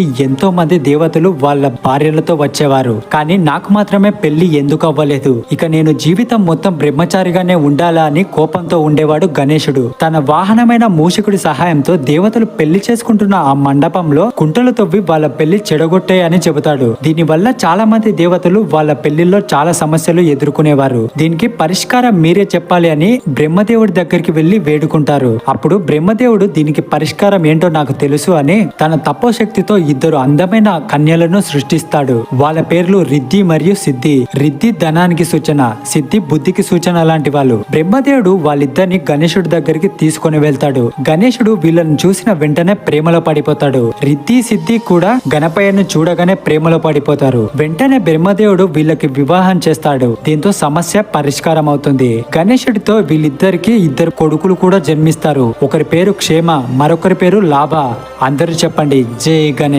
ఎంతో మంది దేవతలు వాళ్ళ భార్యలతో వచ్చేవారు. కానీ నాకు మాత్రమే పెళ్ళి ఎందుకు అవ్వలేదు. ఇక నేను జీవితం మొత్తం బ్రహ్మచారిగానే ఉండాలా అని కోపంతో ఉండేవాడు గణేశుడు. తన వాహనమైన మూషికుడి సహాయంతో దేవతలు పెళ్ళి చేసుకుంటున్న ఆ మండపంలో కుంటలు తవ్వి వాళ్ళ పెళ్ళి చెడగొట్టాయని చెబుతాడు. దీనివల్ల చాలా మంది దేవతలు వాళ్ళ పెళ్ళిలో చాలా సమస్యలు ఎదుర్కొనేవారు. దీనికి పరిష్కారం మీరే చెప్పాలి అని బ్రహ్మదేవుడి దగ్గరికి వెళ్ళి వేడుకుంటారు. అప్పుడు బ్రహ్మదేవుడు దీనికి పరిష్కారం ఏంటో నాకు తెలుసు అని తన తపోశక్తితో ఇద్దరు అందమైన కన్యలను సృష్టిస్తాడు. వాళ్ళ పేర్లు రిద్ధి మరియు సిద్ధి. రిద్ధి ధనానికి సూచన సిద్ధి బుద్ధికి సూచన లాంటి వాళ్ళు. బ్రహ్మదేవుడు వాళ్ళిద్దరిని గణేశుడి దగ్గరికి తీసుకొని వెళ్తాడు. గణేశుడు వీళ్ళని చూసిన వెంటనే ప్రేమలో పడిపోతాడు. రిద్ధి సిద్ధి కూడా గణపయ్యను చూడగానే ప్రేమలో పడిపోతారు. వెంటనే బ్రహ్మదేవుడు వీళ్ళకి వివాహం చేస్తాడు. దీంతో సమస్య పరిష్కారం అవుతుంది గణేశుడితో వీళ్ళిద్దరికి ఇద్దరు కొడుకులు కూడా జన్మిస్తారు. ఒకరి పేరు క్షేమ మరొకరి పేరు లాభ. అందరూ చెప్పండి. జై గణేష్